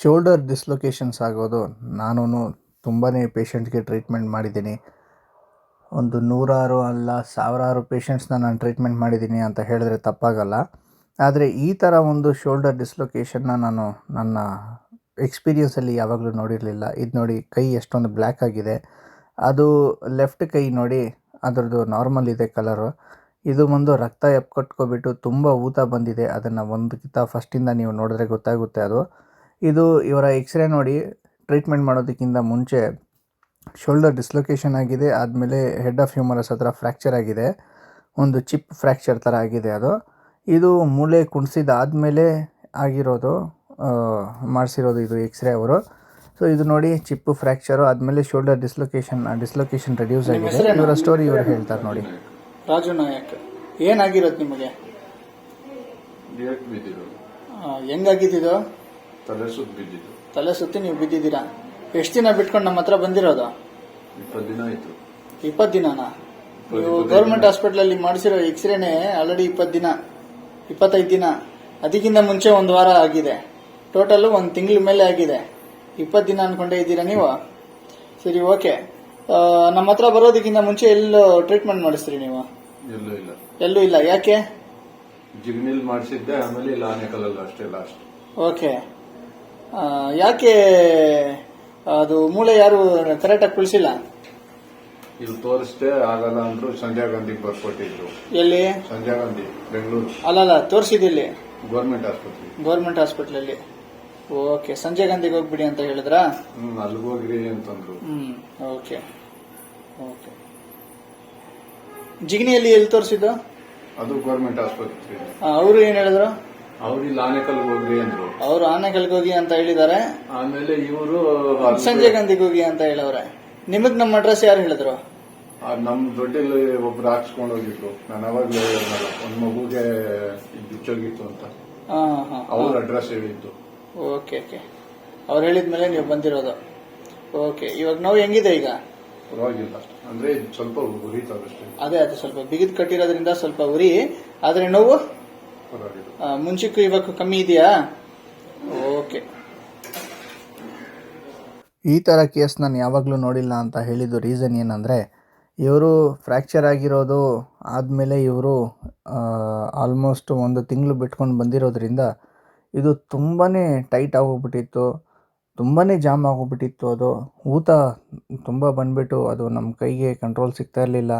Shoulder dislocations ಆಗೋದು ನಾನು ತುಂಬಾ ಪೇಷಂಟ್ಗೆ ಟ್ರೀಟ್ಮೆಂಟ್ ಮಾಡಿದ್ದೀನಿ. ಒಂದು ನೂರಾರು ಅಲ್ಲ, ಸಾವಿರಾರು ಪೇಷಂಟ್ಸ್ನ ನಾನು ಟ್ರೀಟ್ಮೆಂಟ್ ಮಾಡಿದ್ದೀನಿ ಅಂತ ಹೇಳಿದ್ರೆ ತಪ್ಪಾಗಲ್ಲ. ಆದರೆ ಈ ಥರ ಒಂದು ಶೋಲ್ಡರ್ ಡಿಸ್ಲೊಕೇಶನ್ನ ನಾನು ನನ್ನ ಎಕ್ಸ್ಪೀರಿಯನ್ಸಲ್ಲಿ ಯಾವಾಗಲೂ ನೋಡಿರಲಿಲ್ಲ. ಇದು ನೋಡಿ ಕೈ ಎಷ್ಟೊಂದು ಬ್ಲ್ಯಾಕ್ ಆಗಿದೆ. ಅದು ಲೆಫ್ಟ್ ಕೈ ನೋಡಿ ಅದರದ್ದು ನಾರ್ಮಲ್ ಇದೆ ಕಲರು ಇದು ಒಂದು ರಕ್ತ ಎಪ್ಕೊಟ್ಕೊಬಿಟ್ಟು ತುಂಬ ಊತ ಬಂದಿದೆ. ಅದನ್ನು ಒಂದಕ್ಕಿಂತ ಫಸ್ಟಿಂದ ನೀವು ನೋಡಿದ್ರೆ ಗೊತ್ತಾಗುತ್ತೆ ಅದು. ಇದು ಇವರ ಎಕ್ಸ್ರೇ ನೋಡಿ ಟ್ರೀಟ್ಮೆಂಟ್ ಮಾಡೋದಕ್ಕಿಂತ ಮುಂಚೆ ಶೋಲ್ಡರ್ ಡಿಸ್ಲೊಕೇಶನ್ ಆಗಿದೆ ಆದಮೇಲೆ ಹೆಡ್ ಆಫ್ ಹ್ಯೂಮರಸ್ ಹತ್ರ ಫ್ರ್ಯಾಕ್ಚರ್ ಆಗಿದೆ ಒಂದು ಚಿಪ್ ಫ್ರ್ಯಾಕ್ಚರ್ ಥರ ಆಗಿದೆ ಅದು. ಇದು ಮೂಳೆ ಕುಣಿಸಿದಾದಮೇಲೆ ಆಗಿರೋದು ಮಾಡಿಸಿರೋದು ಇದು ಎಕ್ಸ್ರೇ ಅವರು. ಸೊ ಇದು ನೋಡಿ ಚಿಪ್ಪು ಫ್ರ್ಯಾಕ್ಚರು ಆದಮೇಲೆ ಶೋಲ್ಡರ್ ಡಿಸ್ಲೊಕೇಶನ್ ಡಿಸ್ಲೊಕೇಶನ್ ರೆಡ್ಯೂಸ್ ಆಗಿದೆ. ಇವರ ಸ್ಟೋರಿ ಇವರು ಹೇಳ್ತಾರೆ ನೋಡಿ. ರಾಜು ನಾಯಕ್ ಏನಾಗಿರೋದು ನಿಮಗೆ? ಹೆಂಗಾಗಿದ್ದು ತಲೆ ಸುತ್ತ ಬಿದ್ದಿದ್ದು. ತಲೆ ಸುತ್ತಿ ನೀವು ಬಿದ್ದಿದ್ದೀರಾ? ಎಷ್ಟು ದಿನ ಬಿಟ್ಕೊಂಡು ನಮ್ಮ ಹತ್ರ ಬಂದಿರೋದು? ಇಪ್ಪತ್ತು ದಿನ ಆಯ್ತು. ಇಪ್ಪತ್ತು ದಿನನಾ? ನೀವು ಗೌರ್ಮೆಂಟ್ ಹಾಸ್ಪಿಟ್ಲಲ್ಲಿ ಮಾಡಿಸಿರೋ ಎಕ್ಸ್ರೇನೆ ಆಲ್ರೆಡಿ ಇಪ್ಪತ್ತು ದಿನ ಇಪ್ಪತ್ತೈದು ದಿನ. ಅದಕ್ಕಿಂತ ಮುಂಚೆ ಒಂದು ವಾರ ಆಗಿದೆ. ಟೋಟಲ್ ಒಂದು ತಿಂಗಳ ಮೇಲೆ ಆಗಿದೆ. ಇಪ್ಪತ್ತು ದಿನ ಅನ್ಕೊಂಡೇ ಇದ್ದೀರಾ ನೀವು? ಸರಿ ಓಕೆ ನಮ್ಮ ಹತ್ರ ಬರೋದಕ್ಕಿಂತ ಮುಂಚೆ ಎಲ್ಲೂ ಟ್ರೀಟ್ಮೆಂಟ್ ಮಾಡಿಸ್ತೀರಿ ನೀವು? ಎಲ್ಲೂ ಇಲ್ಲ. ಎಲ್ಲೂ ಇಲ್ಲ. ಯಾಕೆ? ಜಿಗ್ನಿಲ್ ಮಾಡಿಸಿದ್ದೆ ಆಮೇಲೆ ಇಲ್ಲ ಆನೆಕಲ್ಲಲ್ಲ ಅಷ್ಟೇ ಲಾಸ್ಟ್ ಓಕೆ ಯಾಕೆ ಅದು ಮೂಳೆ ಯಾರು ಕರೆಕ್ಟಾಗಿ ಕುಳಿಸಿಲ್ಲ? ಇಲ್ಲಿ ತೋರಿಸ್ದೆ ಆಗಲ್ಲ ಅಂದ್ರು ಸಂಜಯ್ ಗಾಂಧಿಗೆ ಬರ್ಕೊಟ್ಟಿದ್ರು. ಎಲ್ಲಿ? ಸಂಜಯ್ ಗಾಂಧಿ ಬೆಂಗಳೂರು. ಅಲ್ಲಲ್ಲ ತೋರಿಸಿದಿಲ್ಲಿ ಗೌರ್ಮೆಂಟ್ ಆಸ್ಪತ್ರೆ ಗೌರ್ಮೆಂಟ್ ಹಾಸ್ಪಿಟ್ಲಲ್ಲಿ ಓಕೆ ಸಂಜಯ್ ಗಾಂಧಿಗೆ ಹೋಗ್ಬಿಡಿ ಅಂತ ಹೇಳಿದ್ರಾ? ಹ್ಮ್ ಅಲ್ಲಿಗೆ ಹೋಗ್ರಿ ಅಂತಂದ್ರು. ಹ್ಮ್ ಓಕೆ. ಓಕೆ. ಜಿಗ್ನಿಯಲ್ಲಿ ಎಲ್ಲಿ ತೋರಿಸಿದ್ದು? ಅದು ಗೌರ್ಮೆಂಟ್ ಆಸ್ಪತ್ರೆ ಅವರು ಏನ್ ಹೇಳಿದ್ರು? ಅವ್ರು ಆನೆಕಲ್ಗೆ ಹೋಗ್ರಿ ಅಂದ್ರು. ಅವರು ಆನೆಕಲ್ಗೆ ಹೋಗಿ ಅಂತ ಹೇಳಿದ್ದಾರೆ ಆಮೇಲೆ ಇವರು ಸಂಜಯ್ ಗಾಂಧಿಗೆ ಹೋಗಿ ಅಂತ ಹೇಳವ್ರೆ. ನಿಮಗ್ ನಮ್ಮ ಅಡ್ರೆಸ್ ಯಾರು ಹೇಳಿದ್ರು? ನಮ್ ದೊಡ್ಡಲ್ಲಿ ಒಬ್ರು ಹಾಕ್ಸ್ಕೊಂಡು ಹೋಗಿದ್ರು. ನಾನು ಅವಾಗ್ಲೇ ಹೇಳಿದ್ನಲ್ಲ ಒಂದ್ ಮಗುಗೆ ಬಿಚ್ಚೋಗಿತ್ತು ಅಂತ. ಹಾ ಹಾ. ಅವ್ರ ಅಡ್ರೆಸ್ ಹೇಳಿದ್ದು. Okay okay. ಅವ್ರು ಹೇಳಿದ್ಮೇಲೆ ನೀವು ಬಂದಿರೋದು. ಓಕೆ ಇವಾಗ ನಾವು ಹೆಂಗಿದೆ ಈಗ? ಪರವಾಗಿಲ್ಲ. ಅಂದ್ರೆ ಸ್ವಲ್ಪ ಉರಿತಾವಷ್ಟೇ ಅದೇ ಅದು ಸ್ವಲ್ಪ ಬಿಗಿದ್ ಕಟ್ಟಿರೋದ್ರಿಂದ ಸ್ವಲ್ಪ ಉರಿ. ಆದ್ರೆ ನೋವು? ಮುಂಚೆಕ್ಕೂ ಇವಾಗ ಕಮ್ಮಿ ಇದೆಯಾ? ಓಕೆ. ಈ ಥರ ಕೇಸ್ ನಾನು ಯಾವಾಗಲೂ ನೋಡಿಲ್ಲ ಅಂತ ಹೇಳಿದ್ದು ರೀಸನ್ ಏನಂದರೆ ಇವರು ಫ್ರ್ಯಾಕ್ಚರ್ ಆಗಿರೋದು ಆದಮೇಲೆ ಇವರು ಆಲ್ಮೋಸ್ಟ್ ಒಂದು ತಿಂಗಳು ಬಿಟ್ಕೊಂಡು ಬಂದಿರೋದ್ರಿಂದ ಇದು ತುಂಬಾ ಟೈಟ್ ಆಗೋಗ್ಬಿಟ್ಟಿತ್ತು ತುಂಬಾ ಜಾಮ್ ಆಗೋಗ್ಬಿಟ್ಟಿತ್ತು ಅದು. ಊತ ತುಂಬ ಬಂದುಬಿಟ್ಟು ಅದು ನಮ್ಮ ಕೈಗೆ ಕಂಟ್ರೋಲ್ ಸಿಗ್ತಾ ಇರಲಿಲ್ಲ.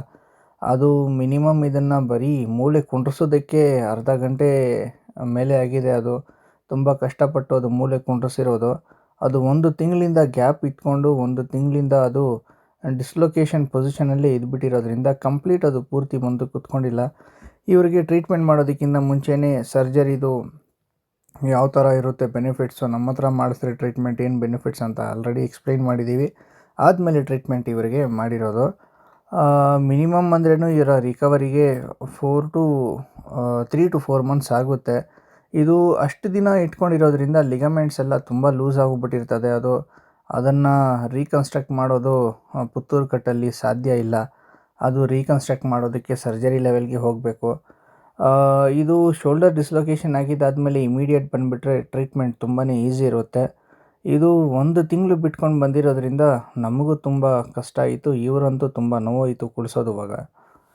ಅದು ಮಿನಿಮಮ್ ಇದನ್ನು ಬರೀ ಮೂಳೆ ಕುಂಡ್ರಿಸೋದಕ್ಕೆ ಅರ್ಧ ಗಂಟೆ ಮೇಲೆ ಆಗಿದೆ ಅದು. ತುಂಬ ಕಷ್ಟಪಟ್ಟು ಅದು ಮೂಳೆ ಕುಂಡ್ರಿಸಿರೋದು. ಅದು ಒಂದು ತಿಂಗಳಿಂದ ಗ್ಯಾಪ್ ಇಟ್ಕೊಂಡು ಒಂದು ತಿಂಗಳಿಂದ ಅದು ಡಿಸ್ಲೊಕೇಶನ್ ಪೊಸಿಷನಲ್ಲೇ ಇದ್ಬಿಟ್ಟಿರೋದ್ರಿಂದ ಕಂಪ್ಲೀಟ್ ಅದು ಪೂರ್ತಿ ಬಂದು ಕೂತ್ಕೊಂಡಿಲ್ಲ. ಇವರಿಗೆ ಟ್ರೀಟ್ಮೆಂಟ್ ಮಾಡೋದಕ್ಕಿಂತ ಮುಂಚೆನೇ ಸರ್ಜರಿದು ಯಾವ ಥರ ಇರುತ್ತೆ ಬೆನಿಫಿಟ್ಸು, ನಮ್ಮ ಹತ್ರ ಮಾಡಿಸಿದ್ರೆ ಟ್ರೀಟ್ಮೆಂಟ್ ಏನು ಬೆನಿಫಿಟ್ಸ್ ಅಂತ ಆಲ್ರೆಡಿ ಎಕ್ಸ್ಪ್ಲೈನ್ ಮಾಡಿದ್ದೀವಿ. ಆದಮೇಲೆ ಟ್ರೀಟ್ಮೆಂಟ್ ಇವರಿಗೆ ಮಾಡಿರೋದು. ಮಿನಿಮಮ್ ಅಂದ್ರೂ ಇವರ ರಿಕವರಿಗೆ four to three to four months ಆಗುತ್ತೆ. ಇದು ಅಷ್ಟು ದಿನ ಇಟ್ಕೊಂಡಿರೋದ್ರಿಂದ ಲಿಗಮೆಂಟ್ಸ್ ಎಲ್ಲ ತುಂಬ ಲೂಸ್ ಆಗಿಬಿಟ್ಟಿರ್ತದೆ ಅದು, ಅದನ್ನು ರೀಕನ್ಸ್ಟ್ರಕ್ಟ್ ಮಾಡೋದು ಪುತ್ತೂರು ಕಟ್ಟಲ್ಲಿ ಸಾಧ್ಯ ಇಲ್ಲ. ಅದು ರೀಕನ್ಸ್ಟ್ರಕ್ಟ್ ಮಾಡೋದಕ್ಕೆ ಸರ್ಜರಿ ಲೆವೆಲ್ಗೆ ಹೋಗಬೇಕು. ಇದು ಶೋಲ್ಡರ್ ಡಿಸ್ಲೊಕೇಶನ್ ಆಗಿದ್ದಾದಮೇಲೆ ಇಮಿಡಿಯೇಟ್ ಬಂದುಬಿಟ್ರೆ ಟ್ರೀಟ್ಮೆಂಟ್ ತುಂಬಾ ಈಸಿ ಇರುತ್ತೆ. ಇದು ಒಂದು ತಿಂಗಳು ಬಿಟ್ಕೊಂಡು ಬಂದಿರೋದ್ರಿಂದ ನಮಗೂ ತುಂಬ ಕಷ್ಟ ಆಯಿತು. ಇವರಂತೂ ತುಂಬ ನೋವಾಯಿತು ಕುಳ್ಸೋದು ಇವಾಗ.